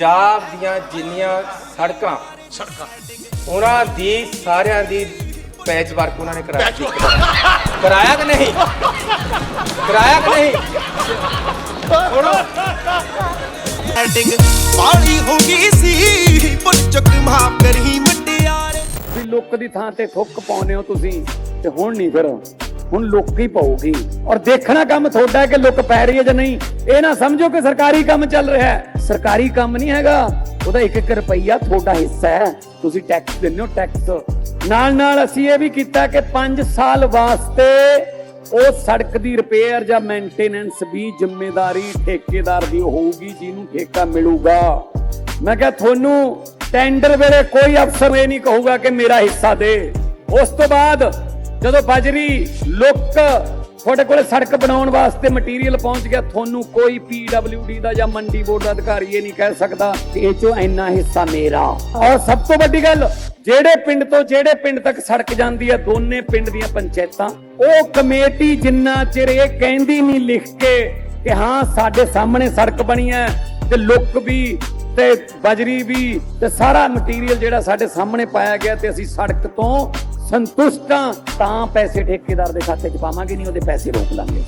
ਪੰਜਾਬ ਦੀਆਂ ਜਿੰਨੀਆਂ ਸੜਕਾਂ ਸੜਕਾਂ। ਉਹਨਾਂ ਦੀ ਸਾਰਿਆਂ ਦੀ ਪੈਚ ਵਰਕ ਉਹਨਾਂ ਨੇ ਕਰਾਇਆ। ਕਰਾਇਆ ਕਿ ਨਹੀਂ? ਕਰਾਇਆ ਕਿ ਨਹੀਂ? ਹੁਣ ਐਡਿੰਗ ਬਾਲੀ ਹੋ ਗਈ ਸੀ ਪੁੱਤ ਚੁੱਕ ਮਾਫ ਕਰੀ ਮਟਿਆਰ ਵੀ ਲੁੱਕ ਦੀ ਥਾਂ ਤੇ ਥੁੱਕ ਪਾਉਨੇ ਹੋ ਤੁਸੀਂ ਤੇ ਹੁਣ ਨਹੀਂ ਫਿਰ। ਹੁਣ ਲੁੱਕ ਹੀ ਪਾਉਗੀ ਔਰ ਦੇਖਣਾ ਕੰਮ ਤੁਹਾਡਾ ਕਿ ਲੁੱਕ ਪੈ ਰਹੀ ਹੈ ਜਾਂ ਨਹੀਂ। ਇਹ ਨਾ ਸਮਝੋ ਕਿ ਸਰਕਾਰੀ ਕੰਮ ਚੱਲ ਰਿਹਾ ਹੈ। ਸਰਕਾਰੀ ਕੰਮ ਨਹੀਂ ਹੈਗਾ। ਉਹਦਾ ਇੱਕ ਇੱਕ ਰੁਪਈਆ ਤੁਹਾਡਾ ਹਿੱਸਾ ਹੈ। ਤੁਸੀਂ ਟੈਕਸ ਦਿੰਦੇ ਹੋ ਟੈਕਸ ਨਾਲ ਨਾਲ ਅਸੀਂ ਇਹ ਵੀ ਕੀਤਾ ਕਿ 5 ਸਾਲ ਵਾਸਤੇ ਉਹ ਸੜਕ ਦੀ ਰਿਪੇਅਰ ਜਾਂ ਮੇਨਟੇਨੈਂਸ ਵੀ ਜ਼ਿੰਮੇਵਾਰੀ ਠੇਕੇਦਾਰ ਦੀ ਹੋਊਗੀ, ਜਿਹਨੂੰ ਠੇਕਾ ਮਿਲੂਗਾ। ਮੈਂ ਕਿਹਾ ਤੁਹਾਨੂੰ ਟੈਂਡਰ ਵੇਲੇ ਕੋਈ ਅਫਸਰ ਇਹ ਨਹੀਂ ਕਹੂਗਾ ਕਿ ਮੇਰਾ ਹਿੱਸਾ ਦੇ। ਉਸ ਤੋਂ ਬਾਅਦ ਜਦੋਂ ਬਜਰੀ ਲੁੱਕ ਤੁਹਾਡੇ ਕੋਲੇ ਸੜਕ ਬਣਾਉਣ ਵਾਸਤੇ ਮਟੀਰੀਅਲ ਪਹੁੰਚ ਗਿਆ, ਤੁਹਾਨੂੰ ਕੋਈ ਪੀਡਬਲਯੂਡੀ ਦਾ ਜਾਂ ਮੰਡੀ ਬੋਰਡ ਦਾ ਅਧਿਕਾਰੀ ਇਹ ਨਹੀਂ ਕਹਿ ਸਕਦਾ ਕਿ ਇਹ ਚੋਂ ਇੰਨਾ ਹਿੱਸਾ ਮੇਰਾ। ਔਰ ਸਭ ਤੋਂ ਵੱਡੀ ਗੱਲ, ਜਿਹੜੇ ਪਿੰਡ ਤੋਂ ਜਿਹੜੇ ਪਿੰਡ ਤੱਕ ਸੜਕ ਜਾਂਦੀ ਹੈ ਦੋਨੇ ਪਿੰਡ ਦੀਆਂ ਪੰਚਾਇਤਾਂ, ਉਹ ਕਮੇਟੀ ਜਿੰਨਾ ਚਿਰ ਇਹ ਕਹਿੰਦੀ ਨਹੀਂ ਲਿਖ ਕੇ ਕਿ ਹਾਂ, ਸਾਡੇ ਸਾਹਮਣੇ ਸੜਕ ਬਣੀ ਹੈ ਤੇ ਲੁੱਕ ਵੀ, ਤੇ ਬਜਰੀ ਵੀ, ਤੇ ਸਾਰਾ ਮਟੀਰੀਅਲ ਜਿਹੜਾ ਸਾਡੇ ਸਾਹਮਣੇ ਪਾਇਆ ਗਿਆ ਤੇ ਅਸੀਂ ਸੜਕ ਤੋਂ ਸੰਤੁਸ਼ਟ ਹਾਂ ਤਾਂ ਪੈਸੇ ਠੇਕੇਦਾਰ ਦੇ ਖਾਤੇ 'ਚ ਪਾਵਾਂਗੇ ਨਹੀਂ ਉਹਦੇ ਪੈਸੇ ਰੋਕ ਲਾਂਗੇ